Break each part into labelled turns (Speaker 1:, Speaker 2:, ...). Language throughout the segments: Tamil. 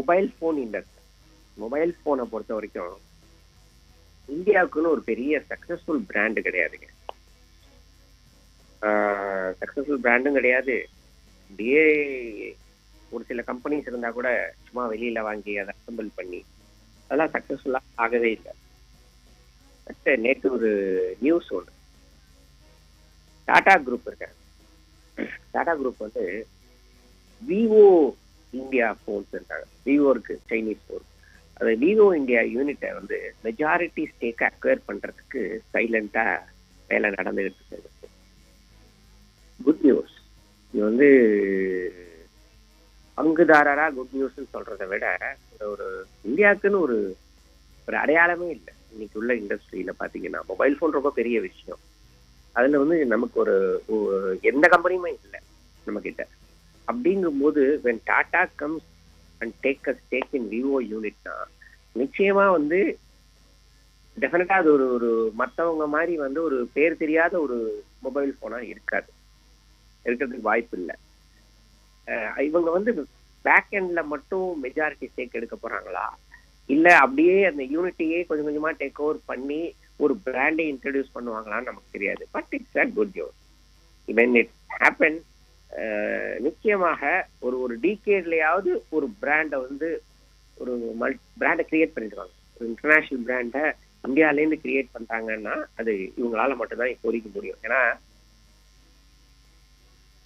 Speaker 1: மொபைல் ஃபோன் இண்டஸ்ட்ரி மொபைல் ஃபோனை பொறுத்த வரைக்கும் இந்தியாவுக்குன்னு ஒரு பெரிய சக்சஸ்ஃபுல் பிராண்டு கிடையாதுங்க. சக்சஸ்ஃபுல் பிராண்டும் கிடையாது. அப்படியே ஒரு சில கம்பெனிஸ் இருந்தா கூட சும்மா வெளியில வாங்கி அதை அசம்பிள் பண்ணி அதெல்லாம் சக்ஸஸ்ஃபுல்லாக ஆகவே இல்லை. பட் நேற்று ஒரு நியூஸ் ஒன்று டாடா குரூப் இருக்காங்க டாடா குரூப் வந்து விவோ இந்தியா ஃபோன்ஸ் இருக்காங்க. விவோ இருக்கு சைனீஸ் ஃபோன் அந்த விவோ இந்தியா யூனிட்டை வந்து மெஜாரிட்டி ஸ்டேக்கை அக்வயர் பண்றதுக்கு சைலண்டாக வேலை நடந்துகிட்டு இருக்கு. குட் நியூஸ் இது வந்து பங்குதாரரா குட் நியூஸ்னு சொல்றதை விட ஒரு- இந்தியாவுக்குன்னு ஒரு ஒரு அடையாளமே இல்லை. இன்னைக்கு உள்ள இண்டஸ்ட்ரியில பாத்தீங்கன்னா மொபைல் ஃபோன் ரொம்ப பெரிய விஷயம். அதுல வந்து நமக்கு ஒரு ஒரு- எந்த கம்பெனியுமே இல்லை. நம்ம கிட்ட. அப்படிங்கும்போது when Tata comes and take a stake in Vivo யூனிட்னா நிச்சயமா வந்து டெஃபினட்டா அது ஒரு ஒரு மற்றவங்க மாதிரி வந்து ஒரு பேர் தெரியாத ஒரு மொபைல் போனா இருக்காது. இருக்கிறதுக்கு வாய்ப்பு இல்லை. இவங்க வந்து பேக் எண்ட்ல மட்டும் மெஜாரிட்டி ஸ்டேக் எடுக்க போறாங்களா? இல்ல அப்படியே அந்த யூனிட்டியே கொஞ்சம் கொஞ்சமா டேக் ஓவர் பண்ணி ஒரு பிராண்டை இன்ட்ரடியூஸ் பண்ணுவாங்களான்னு நமக்கு தெரியாது. But it's a good news even it happen நிச்சயமாக ஒரு ஒரு டிகேட்லயாவது ஒரு பிராண்டை வந்து ஒரு மல் பிராண்டை கிரியேட் பண்ணிடுவாங்க ஒரு இன்டர்நேஷனல் பிராண்டை இந்தியாவிலேருந்து கிரியேட் பண்றாங்கன்னா அது இவங்களால மட்டும்தான் இப்போதைக்கு முடியும். ஏன்னா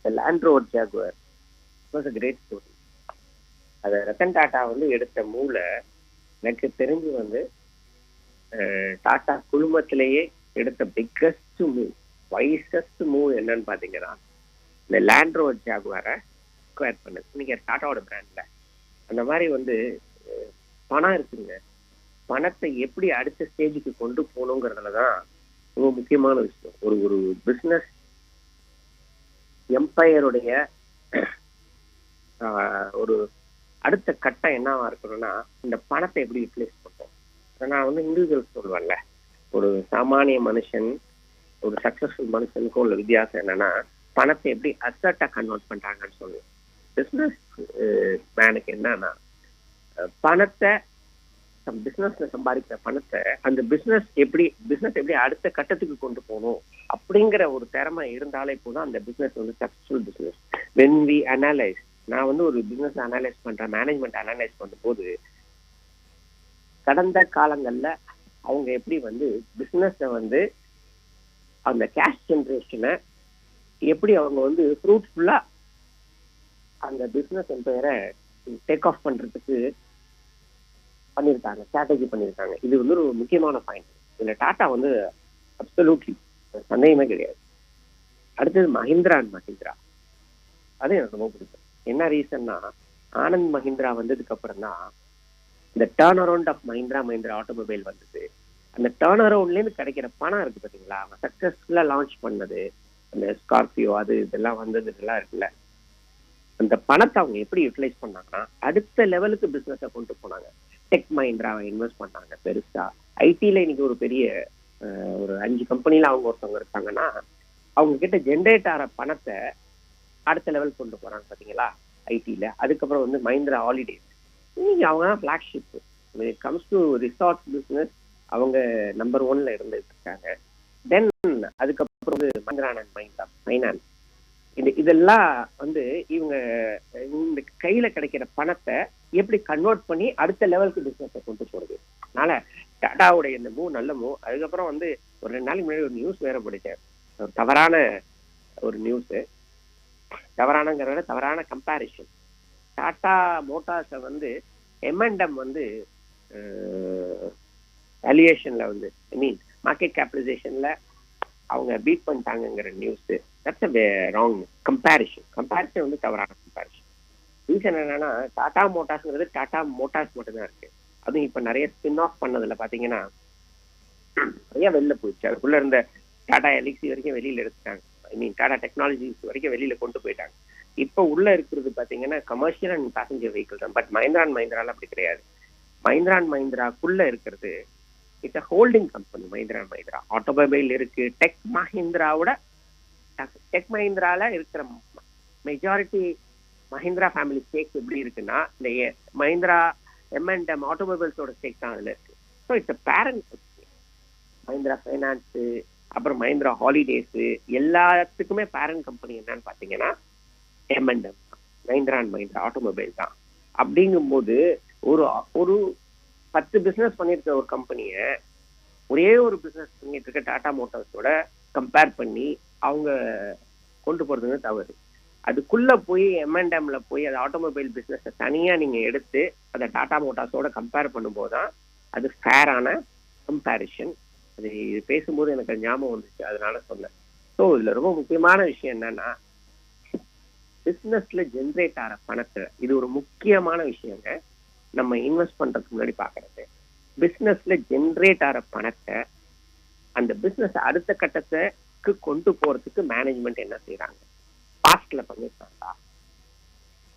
Speaker 1: Land Rover Jaguar was a great story அதை ரத்தன் டாட்டா வந்து எடுத்த மூளை எனக்கு தெரிஞ்சு வந்து டாட்டா குழுமத்திலேயே எடுத்த பிக்கஸ்ட் மூவ் வைசஸ்ட் மூவ் என்னன்னு பாத்தீங்கன்னா இந்த லேண்ட் ரோட் ஜாகுவாரை அக்வயர் பண்ணுது. இன்னைக்கு டாட்டாவோட பிராண்ட்ல அந்த மாதிரி வந்து பணம் இருக்குங்க. பணத்தை எப்படி அடுத்த ஸ்டேஜுக்கு கொண்டு போகணுங்கிறதுல தான் ரொம்ப முக்கியமான விஷயம். ஒரு ஒரு பிஸ்னஸ் எம்பையருடைய ஒரு அடுத்த கட்டம் என்னவா இருக்கணும்னா இந்த பணத்தை எப்படி யூட்டிலைஸ் பண்றோம் நான் வந்து இண்டிவிஜுவல் சொல்லுவேன்ல. ஒரு சாமானிய மனுஷன் ஒரு சக்சஸ்ஃபுல் மனுஷனுக்கும் உள்ள வித்தியாசம் என்னன்னா பணத்தை எப்படி அசட்டா கன்வெர்ட் பண்றாங்கன்னு சொல்லுவோம் பிசினஸ் மேனுக்கு என்னன்னா பணத்தை பிசினஸ்ல சம்பாதிக்கிற பணத்தை அந்த பிசினஸ் எப்படி பிசினஸ் எப்படி அடுத்த கட்டத்துக்கு கொண்டு போகணும் அப்படிங்கிற ஒரு திறமை இருந்தாலே போதும் அந்த பிசினஸ் வந்து successful business when we analyse நான் வந்து ஒரு பிசினஸ் அனலைஸ் பண்றேன் மேனேஜ்மெண்ட் அனலைஸ் பண்ணும்போது கடந்த காலங்கள்ல அவங்க எப்படி வந்து பிசினஸ வந்து அந்த கேஷ் ஜென்ரேஷனை எப்படி அவங்க வந்து ஃப்ரூட்ஃபுல்லா அந்த பிசினஸ் எம்பையரை டேக் ஆஃப் பண்றதுக்கு பண்ணியிருக்காங்க ஸ்ட்ராட்டஜி பண்ணியிருக்காங்க இது வந்து ஒரு முக்கியமான பாயிண்ட் இதுல டாட்டா வந்து அப்சல்யூட்லி சந்தேகமே கிடையாது. அடுத்தது மஹிந்திரா அண்ட் மஹிந்திரா. அது எனக்கு ரொம்ப பிடிக்கும். என்ன ரீசன்னா ஆனந்த் மஹிந்திரா வந்ததுக்கு அப்புறம் தான் இந்த turn around of Mahindra Mahindra automobile வந்தது. அந்த டேர்ன் அரவுண்ட்ல இருந்து கிடைக்கிற பணம் இருக்கு பாத்தீங்களா? அவன் சக்சஸ்ஃபுல்லா லான்ச் பண்ணது. அந்த ஸ்கார்பியோ அது இதெல்லாம் வந்தது இதெல்லாம் இருக்குல்ல. அந்த பணத்தை அவங்க எப்படி யூட்டிலைஸ் பண்ணாங்கன்னா அடுத்த லெவலுக்கு பிசினஸை கொண்டு போனாங்க. டெக் மஹிந்திராவை இன்வெஸ்ட் பண்ணாங்க பெருசா. ஐடில இன்னைக்கு ஒரு பெரிய ஒரு அஞ்சு கம்பெனில அவங்க ஒருத்தவங்க இருக்காங்கன்னா அவங்க கிட்ட ஜென்ரேட் ஆகிற பணத்தை அடுத்த லெவல் கொண்டு போறாங்க பாத்தீங்களா ஐடில அதுக்கப்புறம் வந்து மஹிந்திரா ஹாலிடேஸ் இன்னைக்கு அவங்க தான் flagship it comes to resort business அவங்க நம்பர் ஒன்ல இருந்துட்டு இருக்காங்க. தென் அதுக்கப்புறம் வந்து மந்திரானன் அண்ட் மைனான் இது இதெல்லாம் வந்து இவங்க இந்த கையில கிடைக்கிற பணத்தை எப்படி கன்வெர்ட் பண்ணி அடுத்த லெவலுக்கு பிசினஸை கொண்டு போறது? அதனால டாடாவுடைய இந்த மூவ் நல்ல மூவ் அதுக்கப்புறம் வந்து ஒரு ரெண்டு நாளைக்கு முன்னாடி ஒரு நியூஸ் வேற படிச்சேன் ஒரு தவறான ஒரு நியூஸ் தவறானங்கிறத விட தவறான கம்பேரிஷன் டாடா மோட்டார்ஸை வந்து எம்என்டம் வந்து வேல்யூவேஷன்ல வந்து ஐ மீன் மார்க்கெட் கேபிடலைசேஷன்ல அவங்க beat பண்ணிட்டாங்கங்கிற news that's a wrong comparison comparison வந்து தவறான கம்பேரிஷன் ரீசன் என்னன்னா டாடா மோட்டார்ஸ்ங்கிறது டாடா மோட்டார்ஸ் மட்டும்தான் இருக்கு. அதுவும் இப்ப நிறைய ஸ்பின் ஆஃப் பண்ணதுல பாத்தீங்கன்னா நிறைய வெளில போயிடுச்சு. அதுக்குள்ள இருந்த டாடா எலிக்ஸி வரைக்கும் வெளியில எடுத்துட்டாங்க. ஐ மீன் டாடா டெக்னாலஜிஸ் வரைக்கும் வெளியில கொண்டு போயிட்டாங்க. இப்ப உள்ள இருக்கிறது பாத்தீங்கன்னா கமர்ஷியல் அண்ட் பேசஞ்சர் வெஹிக்கிள் தான். பட் மஹிந்திரா அண்ட் மஹிந்திரால அப்படி கிடையாது. மஹிந்திரா அண்ட் மஹிந்திராக்குள்ள இருக்கிறது it's a holding company Mahindra and Mahindra automobile இருக்கு. டெக் மஹிந்திராவோட டெக் மஹிந்திரால இருக்கிற மெஜாரிட்டி மஹிந்திரா ஃபேமிலி ஸ்டேக்ஸ் எப்படி இருக்குன்னா இந்த மஹிந்திரா எம் அண்ட் எம் ஆட்டோமொபைல்ஸோட ஸ்டேக் தான் அதுல இருக்கு. So it's parent Mahindra Finance அப்புறம் மஹிந்திரா ஹாலிடேஸ் எல்லாத்துக்குமே பேரண்ட் கம்பெனி என்னன்னு பாத்தீங்கன்னா M and M Mahindra and Mahindra automobile தான். அப்படிங்கும்போது ஒரு ஒரு பத்து பிசினஸ் பண்ணியிருக்க ஒரு கம்பெனியை ஒரே ஒரு பிசினஸ் பண்ணிட்டு இருக்க டாடா மோட்டார்ஸோட கம்பேர் பண்ணி அவங்க கொண்டு போறதுன்னு தவறு. அதுக்குள்ள போய் எம்என்டம்ல போய் அது ஆட்டோமொபைல் பிஸ்னஸை தனியா நீங்க எடுத்து அதை டாடா மோட்டார்ஸோட கம்பேர் பண்ணும்போது தான் அது ஃபேரான கம்பேரிஷன் அது இது பேசும்போது எனக்கு அது ஞாபகம் வந்துச்சு அதனால சொன்னேன். ஸோ இதுல ரொம்ப முக்கியமான விஷயம் என்னன்னா பிஸ்னஸ்ல ஜென்ரேட் ஆகிற பணத்தை இது ஒரு முக்கியமான விஷயங்க. நம்ம இன்வெஸ்ட் பண்றதுக்கு முன்னாடி பாக்குறது. பிசினஸ்ல ஜென்ரேட் ஆகிற பணத்தை அந்த பிசினஸ் அடுத்த கட்டத்துக்கு கொண்டு போறதுக்கு மேனேஜ்மெண்ட் என்ன செய்யறாங்க பாஸ்ட்ல பண்ணிருக்காங்களா?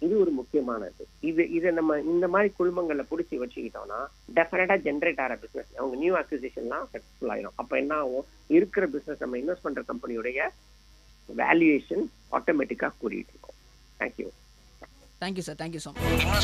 Speaker 1: இது ஒரு முக்கியமானது. இது இதை நம்ம இந்த மாதிரி குழுமங்களை பிடிச்சி வச்சுக்கிட்டோம்னா டெஃபினட்டா ஜென்ரேட் ஆகிற பிசினஸ் அவங்க நியூ அக்விசிஷன்லாம் சக்சஸ்ஃபுல் ஆயிடும் அப்ப என்ன ஆகும்? இருக்கிற பிசினஸ் நம்ம இன்வெஸ்ட் பண்ற கம்பெனியுடைய வேல்யூவேஷன் ஆட்டோமேட்டிக்கா கூடிட்டு இருக்கும். Thank you
Speaker 2: thank you sir thank you so much